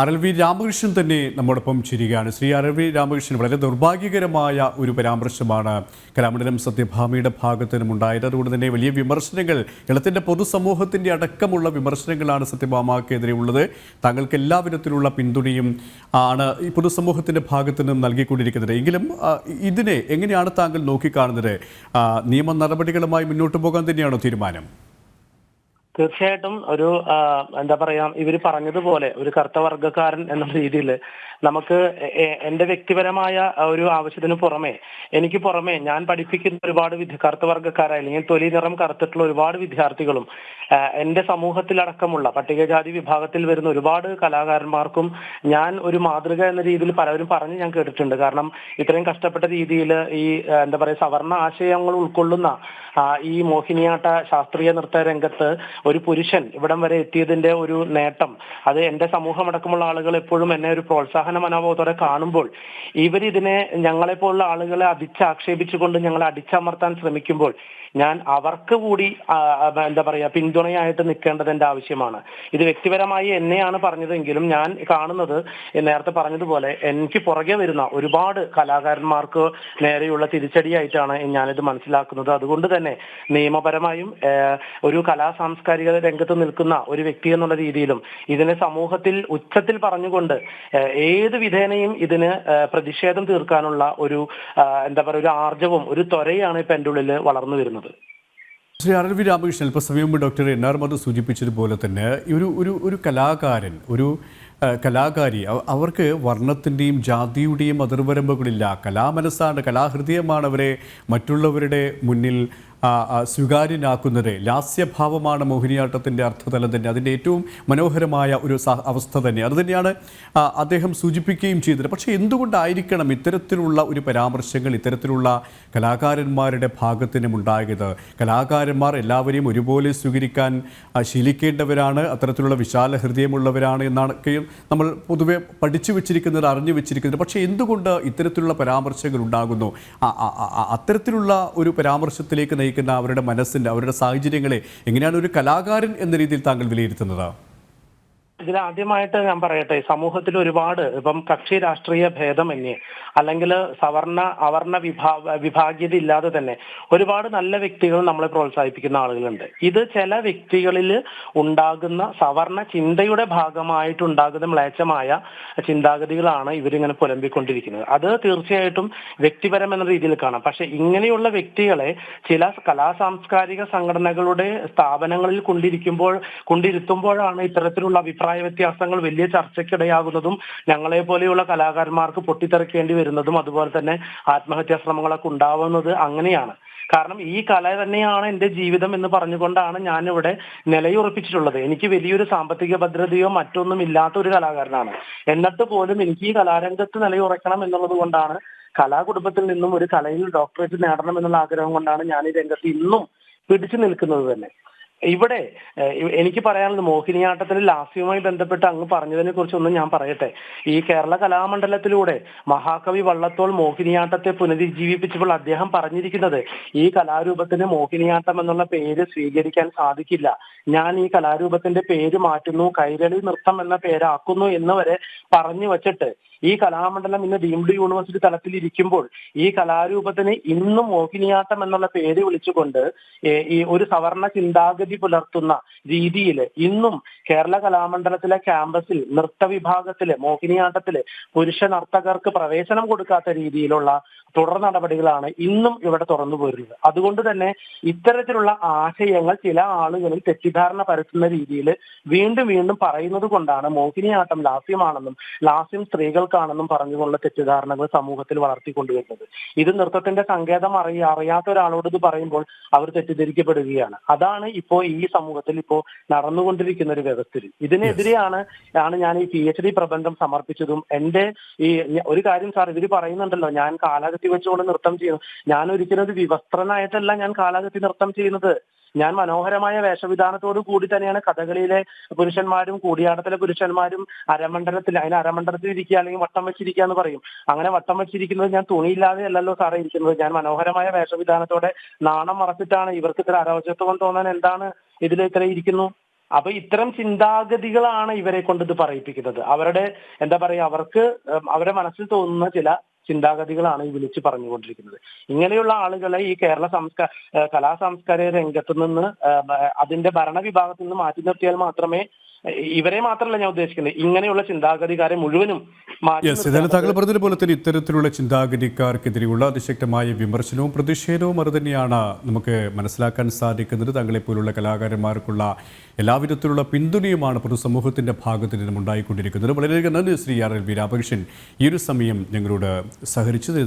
R V Ramakrishnan തന്നെ നമ്മോടൊപ്പം ചിരികയാണ്. ശ്രീ ആർ വി രാമകൃഷ്ണൻ വളരെ ദൗർഭാഗ്യകരമായ ഒരു പരാമർശമാണ് കലാമണ്ഡലം സത്യഭാമയുടെ ഭാഗത്തു നിന്നും ഉണ്ടായത് അതുകൊണ്ട് തന്നെ വലിയ വിമർശനങ്ങൾ കേരളത്തിന്റെ പൊതുസമൂഹത്തിന്റെ അടക്കമുള്ള വിമർശനങ്ങളാണ് സത്യഭാമക്കെതിരെ ഉള്ളത് താങ്കൾക്ക് എല്ലാ വിധത്തിലുള്ള പിന്തുണയും ആണ് ഈ പൊതുസമൂഹത്തിന്റെ ഭാഗത്തു നിന്നും നൽകിക്കൊണ്ടിരിക്കുന്നത്. എങ്കിലും ഇതിനെ എങ്ങനെയാണ് താങ്കൾ നോക്കിക്കാണുന്നത്? നിയമ നടപടികളുമായി മുന്നോട്ട് പോകാൻ തന്നെയാണോ തീരുമാനം? തീർച്ചയായിട്ടും ഒരു എന്താ പറയാ ഇവർ പറഞ്ഞതുപോലെ ഒരു കറുത്ത വർഗക്കാരൻ എന്ന രീതിയിൽ നമുക്ക് എന്റെ വ്യക്തിപരമായ ഒരു ആവശ്യത്തിന് പുറമെ എനിക്ക് പുറമെ ഞാൻ പഠിപ്പിക്കുന്ന ഒരുപാട് വിദ്യ കറുത്ത കറുത്തവർഗക്കാരായ അല്ലെങ്കിൽ തൊലി നിറം കറുത്തിട്ടുള്ള ഒരുപാട് വിദ്യാർത്ഥികളും എന്റെ സമൂഹത്തിലടക്കമുള്ള പട്ടികജാതി വിഭാഗത്തിൽ വരുന്ന ഒരുപാട് കലാകാരന്മാർക്കും ഞാൻ ഒരു മാതൃക എന്ന രീതിയിൽ പലവരും പറഞ്ഞ് ഞാൻ കേട്ടിട്ടുണ്ട്. കാരണം ഇത്രയും കഷ്ടപ്പെട്ട രീതിയിൽ ഈ എന്താ പറയുക സവർണ ആശയങ്ങൾ ഉൾക്കൊള്ളുന്ന ഈ മോഹിനിയാട്ട ശാസ്ത്രീയ നൃത്ത രംഗത്ത് ഒരു പുരുഷൻ ഇവിടം വരെ എത്തിയതിന്റെ ഒരു നേട്ടം. അത് എന്റെ സമൂഹം അടക്കമുള്ള ആളുകൾ എപ്പോഴും എന്നെ ഒരു പ്രോത്സാഹന മനോഭാവത്തോടെ കാണുമ്പോൾ ഇവരിതിനെ ഞങ്ങളെ പോലുള്ള ആളുകളെ അടിച്ചാക്ഷേപിച്ചുകൊണ്ട് ഞങ്ങളെ അടിച്ചമർത്താൻ ശ്രമിക്കുമ്പോൾ ഞാൻ അവർക്ക് കൂടി എന്താ പറയാ പിന്തുണയായിട്ട് നിൽക്കേണ്ടത് എന്റെ ആവശ്യമാണ്. ഇത് വ്യക്തിപരമായി എന്നെയാണ് പറഞ്ഞതെങ്കിലും ഞാൻ കാണുന്നത് നേരത്തെ പറഞ്ഞതുപോലെ എനിക്ക് പുറകെ വരുന്ന ഒരുപാട് കലാകാരന്മാർക്ക് നേരെയുള്ള തിരിച്ചടിയായിട്ടാണ് ഞാനിത് മനസ്സിലാക്കുന്നത്. അതുകൊണ്ട് തന്നെ നിയമപരമായും ഒരു കലാ സാംസ്കാരിക രംഗത്ത് നിൽക്കുന്ന ഒരു വ്യക്തി എന്നുള്ള രീതിയിലും ഇതിനെ സമൂഹത്തിൽ ഉച്ചത്തിൽ പറഞ്ഞുകൊണ്ട് ഏത് വിധേനയും ഇതിന് പ്രതിഷേധം തീർക്കാനുള്ള ഒരു എന്താ പറയുക ഒരു ആർജവും ഒരു ത്വരയാണ് ഇപ്പൊ എന്റെ ഉള്ളിൽ വളർന്നു വരുന്നത്. ശ്രീ ആർ വി രാമകൃഷ്ണൻ ഇപ്പോൾ മുമ്പ് ഡോക്ടർ എൻ ആർ മധു സൂചിപ്പിച്ചതുപോലെ തന്നെ ഒരു ഒരു ഒരു കലാകാരൻ ഒരു കലാകാരി അവർക്ക് വർണത്തിന്റെയും ജാതിയുടെയും അതിർവരമ്പുകളില്ല. കലാമനസ്സാണ് കലാഹൃദയമാണ് അവരെ മറ്റുള്ളവരുടെ മുന്നിൽ സ്വീകാര്യനാക്കുന്നത്. ലാസ്യഭാവമാണ് മോഹിനിയാട്ടത്തിന്റെ അർത്ഥതലം തന്നെ. അതിന്റെ ഏറ്റവും മനോഹരമായ ഒരു അവസ്ഥ തന്നെ. അത് തന്നെയാണ് അദ്ദേഹം സൂചിപ്പിക്കുകയും ചെയ്തത്. പക്ഷേ എന്തുകൊണ്ടായിരിക്കണം ഇത്തരത്തിലുള്ള ഒരു പരാമർശങ്ങൾ ഇത്തരത്തിലുള്ള കലാകാരന്മാരുടെ ഭാഗത്തിനും ഉണ്ടായത്? കലാകാരന്മാർ എല്ലാവരെയും ഒരുപോലെ സ്വീകരിക്കാൻ ശീലിക്കേണ്ടവരാണ് അത്തരത്തിലുള്ള വിശാല ഹൃദയമുള്ളവരാണ് എന്നാണ് നമ്മൾ പൊതുവെ പഠിച്ചു വെച്ചിരിക്കുന്നത് അറിഞ്ഞു വെച്ചിരിക്കുന്നത്. പക്ഷേ എന്തുകൊണ്ട് ഇത്തരത്തിലുള്ള പരാമർശങ്ങൾ ഉണ്ടാകുന്നു? അത്തരത്തിലുള്ള ഒരു പരാമർശത്തിലേക്ക് അവരുടെ മനസ്സിന്റെ അവരുടെ സാഹചര്യങ്ങളെ എങ്ങനെയാണ് ഒരു കലാകാരൻ എന്ന രീതിയിൽ താങ്കൾ വിലയിരുത്തുന്നത്? ഇതിൽ ആദ്യമായിട്ട് ഞാൻ പറയട്ടെ സമൂഹത്തിൽ ഒരുപാട് ഇപ്പം കക്ഷി രാഷ്ട്രീയ ഭേദമന്യേ അല്ലെങ്കിൽ സവർണ അവർണ വിഭാ വിഭാഗ്യത ഇല്ലാതെ തന്നെ ഒരുപാട് നല്ല വ്യക്തികൾ നമ്മളെ പ്രോത്സാഹിപ്പിക്കുന്ന ആളുകളുണ്ട്. ഇത് ചില വ്യക്തികളിൽ ഉണ്ടാകുന്ന സവർണ ചിന്തയുടെ ഭാഗമായിട്ടുണ്ടാകുന്ന മ്ലേച്ഛമായ ചിന്താഗതികളാണ് ഇവരിങ്ങനെ പുലമ്പിക്കൊണ്ടിരിക്കുന്നത്. അത് തീർച്ചയായിട്ടും വ്യക്തിപരം എന്ന രീതിയിൽ കാണാം. പക്ഷെ ഇങ്ങനെയുള്ള വ്യക്തികളെ ചില കലാ സാംസ്കാരിക സംഘടനകളുടെ സ്ഥാപനങ്ങളിൽ കൊണ്ടിരിക്കുമ്പോൾ കൊണ്ടിരുത്തുമ്പോഴാണ് ഇത്തരത്തിലുള്ള അഭിപ്രായ വ്യത്യാസങ്ങൾ വലിയ ചർച്ചയ്ക്കിടയാകുന്നതും ഞങ്ങളെ പോലെയുള്ള കലാകാരന്മാർക്ക് പൊട്ടിത്തെറിക്കേണ്ടി വരുന്നതും അതുപോലെ തന്നെ ആത്മഹത്യാ ശ്രമങ്ങളൊക്കെ ഉണ്ടാവുന്നത് അങ്ങനെയാണ്. കാരണം ഈ കല തന്നെയാണ് എന്റെ ജീവിതം എന്ന് പറഞ്ഞുകൊണ്ടാണ് ഞാനിവിടെ നിലയുറപ്പിച്ചിട്ടുള്ളത്. എനിക്ക് വലിയൊരു സാമ്പത്തിക ഭദ്രതയോ മറ്റൊന്നും ഇല്ലാത്ത ഒരു കലാകാരനാണ്. എന്നിട്ട് പോലും എനിക്ക് ഈ കലാരംഗത്ത് നിലയുറക്കണം എന്നുള്ളത് കൊണ്ടാണ് കലാകുടുംബത്തിൽ നിന്നും ഒരു കലയിൽ ഡോക്ടറേറ്റ് നേടണം എന്നുള്ള ആഗ്രഹം കൊണ്ടാണ് ഞാൻ ഈ രംഗത്ത് ഇന്നും പിടിച്ചു നിൽക്കുന്നത് തന്നെ. ഇവിടെ എനിക്ക് പറയാനുള്ളത് മോഹിനിയാട്ടത്തിന്റെ ലാസ്യവുമായി ബന്ധപ്പെട്ട് അങ്ങ് പറഞ്ഞതിനെ കുറിച്ചൊന്നും ഞാൻ പറയട്ടെ. ഈ കേരള കലാമണ്ഡലത്തിലൂടെ മഹാകവി വള്ളത്തോൾ മോഹിനിയാട്ടത്തെ പുനരുജ്ജീവിപ്പിച്ചപ്പോൾ അദ്ദേഹം പറഞ്ഞിരിക്കുന്നത് ഈ കലാരൂപത്തിന് മോഹിനിയാട്ടം എന്നുള്ള പേര് സ്വീകരിക്കാൻ സാധിക്കില്ല. ഞാൻ ഈ കലാരൂപത്തിന്റെ പേര് മാറ്റുന്നു കൈരളി നൃത്തം എന്ന പേരാക്കുന്നു എന്ന് വരെ പറഞ്ഞു വച്ചിട്ട് ഈ കലാമണ്ഡലം ഇന്ന് ഡീംഡ് യൂണിവേഴ്സിറ്റി തലത്തിൽ ഇരിക്കുമ്പോൾ ഈ കലാരൂപത്തിന് ഇന്നും മോഹിനിയാട്ടം എന്നുള്ള പേര് വിളിച്ചുകൊണ്ട് ഈ ഒരു സവർണ ചിന്താഗതി പുലർത്തുന്ന രീതിയിൽ ഇന്നും കേരള കലാമണ്ഡലത്തിലെ ക്യാമ്പസിൽ നൃത്ത വിഭാഗത്തിൽ മോഹിനിയാട്ടത്തിൽ പുരുഷ നർത്തകർക്ക് പ്രവേശനം കൊടുക്കാത്ത രീതിയിലുള്ള തുടർ നടപടികളാണ് ഇന്നും ഇവിടെ തുറന്നു പോരുന്നത്. അതുകൊണ്ട് തന്നെ ഇത്തരത്തിലുള്ള ആശയങ്ങൾ ചില ആളുകളിൽ തെറ്റിദ്ധാരണ പരത്തുന്ന രീതിയിൽ വീണ്ടും വീണ്ടും പറയുന്നത് കൊണ്ടാണ് മോഹിനിയാട്ടം ലാസ്യമാണെന്നും ലാസ്യം സ്ത്രീകൾക്കാണെന്നും പറഞ്ഞുകൊണ്ടുള്ള തെറ്റിദ്ധാരണകൾ സമൂഹത്തിൽ വളർത്തിക്കൊണ്ടുവരുന്നത്. ഇത് നൃത്തത്തിന്റെ സങ്കേതം അറിയ അറിയാത്ത ഒരാളോട് ഇത് പറയുമ്പോൾ അവർ തെറ്റിദ്ധരിക്കപ്പെടുകയാണ്. അതാണ് ഇപ്പോ ഈ സമൂഹത്തിൽ ഇപ്പോ നടന്നുകൊണ്ടിരിക്കുന്ന ഒരു വ്യവസ്ഥയിൽ ഇതിനെതിരെയാണ് ആണ് ഞാൻ ഈ പി എച്ച് ഡി പ്രബന്ധം സമർപ്പിച്ചതും. എന്റെ ഈ ഒരു കാര്യം സാർ ഇവർ പറയുന്നുണ്ടല്ലോ. ഞാൻ കാലാകത്തി വെച്ചുകൊണ്ട് നൃത്തം ചെയ്യുന്നു. ഞാൻ ഒരിക്കലും ഒരു വിവസ്ത്രനായിട്ടല്ല ഞാൻ കാലാകത്തി നൃത്തം ചെയ്യുന്നത്. ഞാൻ മനോഹരമായ വേഷവിധാനത്തോടു കൂടി തന്നെയാണ് കഥകളിയിലെ പുരുഷന്മാരും കൂടിയാട്ടത്തിലെ പുരുഷന്മാരും അരമണ്ഡലത്തിൽ അതിന് അരമണ്ഡലത്തിൽ ഇരിക്കുക അല്ലെങ്കിൽ വട്ടം വെച്ചിരിക്കുക എന്ന് പറയും. അങ്ങനെ വട്ടം വെച്ചിരിക്കുന്നത് ഞാൻ തുണിയില്ലാതെ അല്ലല്ലോ സാറേ ഇരിക്കുന്നത്. ഞാൻ മനോഹരമായ വേഷവിധാനത്തോടെ നാണം മറച്ചിട്ടാണ് ഇവർക്ക് ഇത്ര അരോചത്വം തോന്നാൻ എന്താണ് ഇതിൽ ഇത്ര ഇരിക്കുന്നു? അപ്പൊ ഇത്തരം ചിന്താഗതികളാണ് ഇവരെ കൊണ്ട് ഇത് പറയിപ്പിക്കുന്നത്. അവരുടെ എന്താ പറയാ അവർക്ക് അവരുടെ മനസ്സിൽ തോന്നുന്ന ചില ചിന്താഗതികളാണ് ഈ വിളിച്ചു പറഞ്ഞുകൊണ്ടിരിക്കുന്നത്. ഇങ്ങനെയുള്ള ആളുകളെ ഈ കേരള സംസ്കാര കലാ സാംസ്കാരിക രംഗത്ത് നിന്ന് അതിന്റെ ഭരണവിഭാഗത്തിൽ നിന്ന് മാറ്റി നിർത്തിയാൽ മാത്രമേ ഇവരെ മാത്രമല്ല ഞാൻ ഉദ്ദേശിക്കുന്നത്. ഇങ്ങനെയുള്ള ചിന്താഗതിക്കാരെ മുഴുവനും താങ്കൾ പറഞ്ഞതുപോലെ തന്നെ ഇത്തരത്തിലുള്ള ചിന്താഗതിക്കാർക്കെതിരെയുള്ള അതിശക്തമായ വിമർശനവും പ്രതിഷേധവും അത് തന്നെയാണ് നമുക്ക് മനസ്സിലാക്കാൻ സാധിക്കുന്നത്. തങ്ങളെ പോലുള്ള കലാകാരന്മാർക്കുള്ള എല്ലാവിധത്തിലുള്ള പിന്തുണയുമാണ് പൊതുസമൂഹത്തിന്റെ ഭാഗത്ത് നിന്നും ഉണ്ടായിക്കൊണ്ടിരിക്കുന്നത് വളരെയധികം നന്ദി Shri R L V Ramakrishnan. ഈ ഒരു സമയം ഞങ്ങളോട് സഹകരിച്ചത്